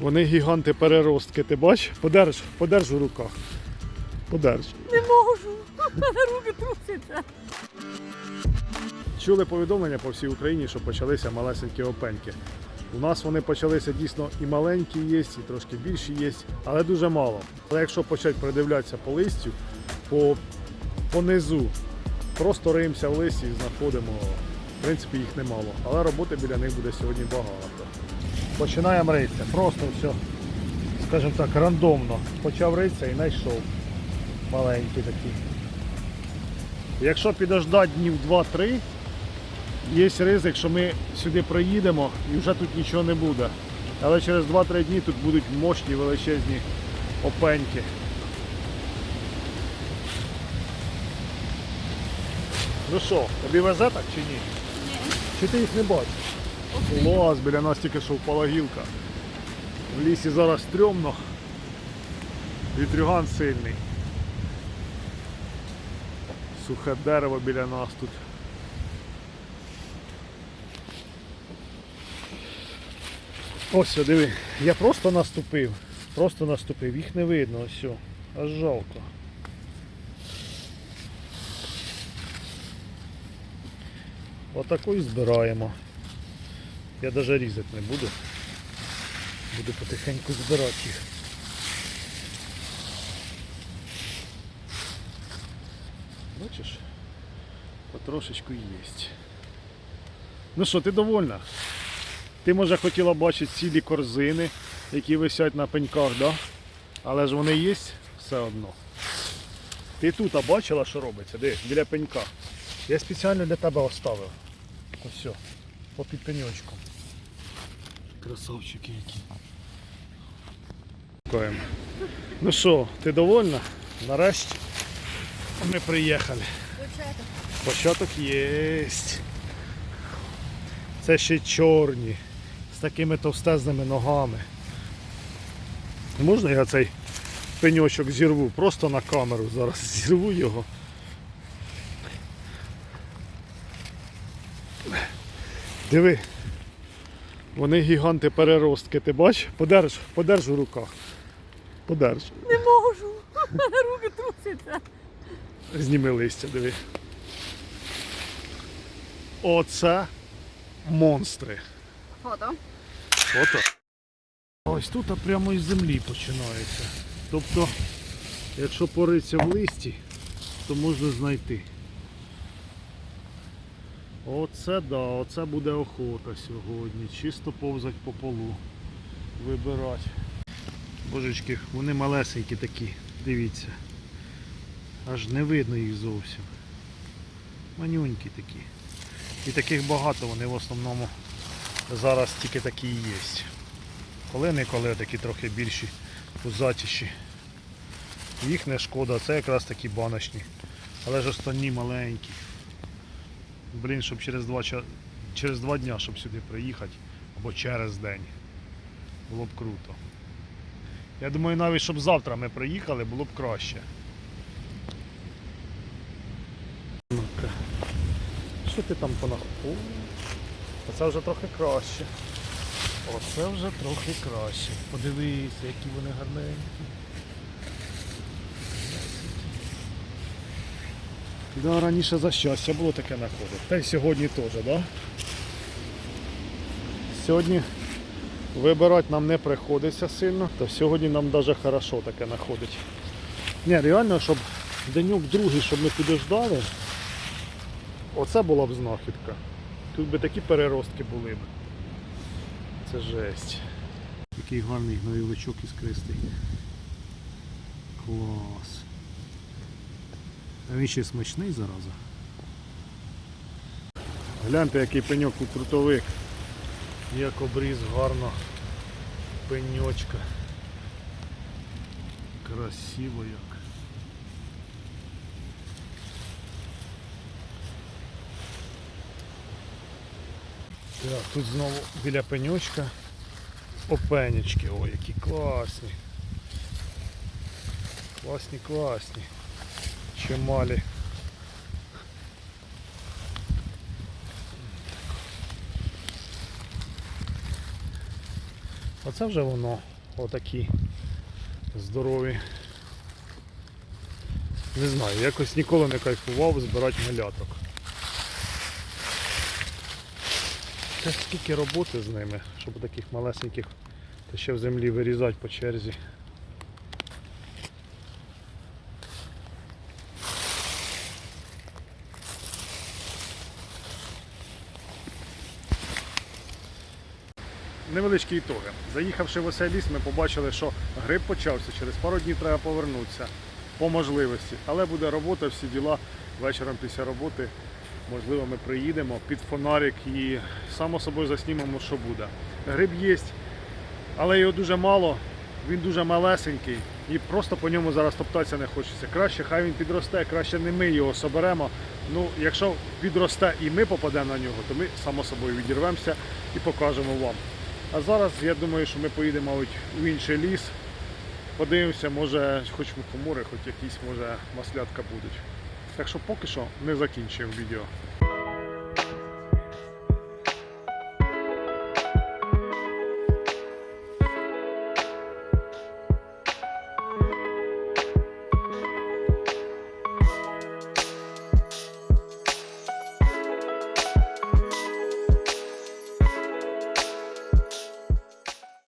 Вони гіганти переростки, ти бач? Подерж, подерж у руках. Подерж. Не можу. Мене руки трусяться. Чули повідомлення по всій Україні, що почалися малесенькі опеньки. У нас вони почалися дійсно і маленькі є, і трошки більші є, але дуже мало. Але якщо почати придивлятися по листю, по, по низу, просто риємося в листі і знаходимо. В принципі, їх немало. Але роботи біля них буде сьогодні багато. Починаємо ритися. Просто все, скажімо так, рандомно. Почав ритися і знайшов. Маленькі такі. Якщо підождати днів 2-3, є ризик, що ми сюди проїдемо і вже тут нічого не буде. Але через 2-3 дні тут будуть мощні величезні опеньки. Ну що, тобі везе так чи ні? Чи ти їх не бачиш? Клас, біля нас тільки що впала гілка. В лісі зараз стрьомно. Вітрюган сильний. Сухе дерево біля нас тут. Ось, диви, я просто наступив. Просто наступив, їх не видно, ось. Аж жалко. Отаку і збираємо. Я навіть різати не буду. Буду потихеньку збирати їх. Бачиш? Потрошечку є. Ну що, ти довольна? Ти може хотіла бачити цілі корзини, які висять на пеньках, да? але ж вони є все одно. Ти тут а бачила, що робиться? Де? Біля пенька. Я спеціально для тебе оставив. Ось все. По під пеньочком. Красавчики які. Дякуємо. Ну що, ти довольна? Нарешті ми приїхали. Початок є. Це ще чорні, з такими товстезними ногами. Можна я цей пеньочок зірву? Просто на камеру зараз зірву його. Диви. Вони гіганти переростки, ти бач? Подерж, подерж у руках. Подерж. Не можу. У мене руки трусяться. Зніми листя, диви. Оце монстри. Фото. Фото. Ось тут а прямо із землі починається. Тобто, якщо поритися в листі, то можна знайти. Оце да, оце буде охота сьогодні. Чисто повзать по полу. Вибирати. Божечки, вони малесенькі такі, дивіться. Аж не видно їх зовсім. Манюнькі такі. І таких багато, вони в основному зараз тільки такі і є. Коли-неколи такі трохи більші, пузатіші. Їх не шкода, це якраз такі баночні. Але ж останні маленькі. Блін, щоб через два, через два дня, щоб сюди приїхати, або через день. Було б круто. Я думаю, навіть щоб завтра ми приїхали, було б краще. Що ти там понах... Оце вже трохи краще. Оце вже трохи краще. Подивися, які вони гарненькі. Да, раніше за щастя було таке знаходити. Та й сьогодні теж, так? Да? Сьогодні вибирати нам не приходиться сильно, то сьогодні нам навіть хорошо таке знаходить. Ні, реально, щоб денюк другий, щоб ми підождали, оце була б знахідка. Тут би такі переростки були б. Це жесть. Який гарний гноєвичок іскристий. Клас. А він ще смачний зараза. Гляньте, який пеньок у крутовик. Як обріз гарно пеньочка. Красиво як. Так, тут знову біля пеньочка опенечки. Ой, які класні. Класні, класні. Чималі. Оце вже воно. Отакі здорові. Не знаю, якось ніколи не кайфував збирати маляток. Це скільки роботи з ними, щоб таких малесеньких та ще в землі вирізати по черзі. Невеличкі ітоги. Заїхавши в оцей ліс, ми побачили, що гриб почався, через пару днів треба повернутися по можливості. Але буде робота, всі діла. Вечором після роботи, можливо, ми приїдемо під фонарик і само собою заснімемо, що буде. Гриб є, але його дуже мало, він дуже малесенький і просто по ньому зараз топтатися не хочеться. Краще хай він підросте, краще не ми його соберемо. Ну, якщо підросте і ми попадемо на нього, то ми само собою відірвемося і покажемо вам. А зараз я думаю, що ми поїдемо в інший ліс. Подивимося, може хоч мухомори, хоч якісь може маслятка будуть. Так що поки що не закінчуємо відео.